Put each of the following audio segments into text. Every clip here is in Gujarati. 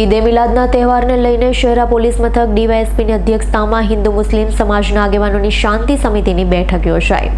ઈદે મિલાદના તહેવારને લઈને શહેરા પોલીસ મથક ડીવાયએસપીની અધ્યક્ષતામાં હિન્દુ મુસ્લિમ સમાજના આગેવાનોની શાંતિ સમિતિની બેઠક યોજાઈ.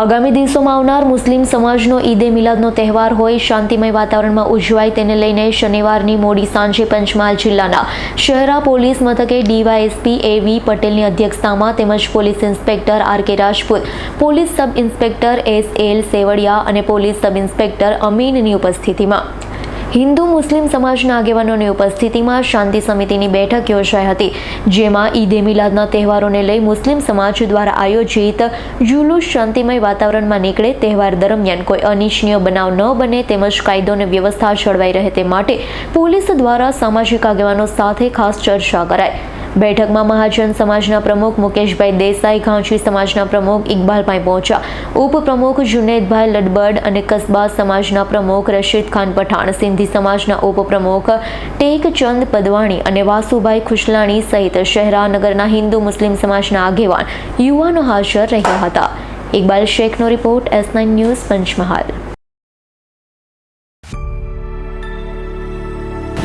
આગામી દિવસોમાં આવનાર મુસ્લિમ સમાજનો ઈદે મિલાદનો તહેવાર હોય, શાંતિમય વાતાવરણમાં ઉજવાય તેને લઈને શનિવારની મોડી સાંજે પંચમહાલ જિલ્લાના શહેરા પોલીસ મથકે ડીવાયએસપી એ વી પટેલની અધ્યક્ષતામાં તેમજ police inspector R K Rajput, police sub inspector S L Sevadia અને પોલીસ સબ ઇન્સ્પેક્ટર અમીનની ઉપસ્થિતિમાં હિન્દુ મુસ્લિમ સમાજના આગેવાનોની ઉપસ્થિતિમાં શાંતિ સમિતિની બેઠક યોજાઈ હતી, જેમાં ઈદે મિલાદના તહેવારોને લઈ મુસ્લિમ સમાજ દ્વારા આયોજિત જુલુસ શાંતિમય વાતાવરણમાં નીકળે તહેવાર દરમિયાન કોઈ અનિચ્છનીય બનાવ ન બને તેમજ કાયદો અને વ્યવસ્થા જળવાઈ રહે તે માટે પોલીસ દ્વારા સામાજિક આગેવાનો સાથે ખાસ ચર્ચા કરાઈ. બેઠકમાં મહાજન સમાજના પ્રમુખ મુકેશભાઈ દેસાઈ ઘાંચી સમાજના પ્રમુખ ઇકબાલભાઈ પહોંચ્યા ઉપપ્રમુખ જુનેદભાઈ લડબડ અને કસ્બા સમાજના પ્રમુખ રશીદ ખાન પઠાણ, સિંધી સમાજના ઉપપ્રમુખ ટેકચંદ પદવાણી અને વાસુભાઈ ખુશલાણી સહિત શહેરાનગરના હિન્દુ મુસ્લિમ સમાજના આગેવાન યુવાનો હાજર રહ્યા હતા. Iqbal શેખનો report S nine news Panchmahal.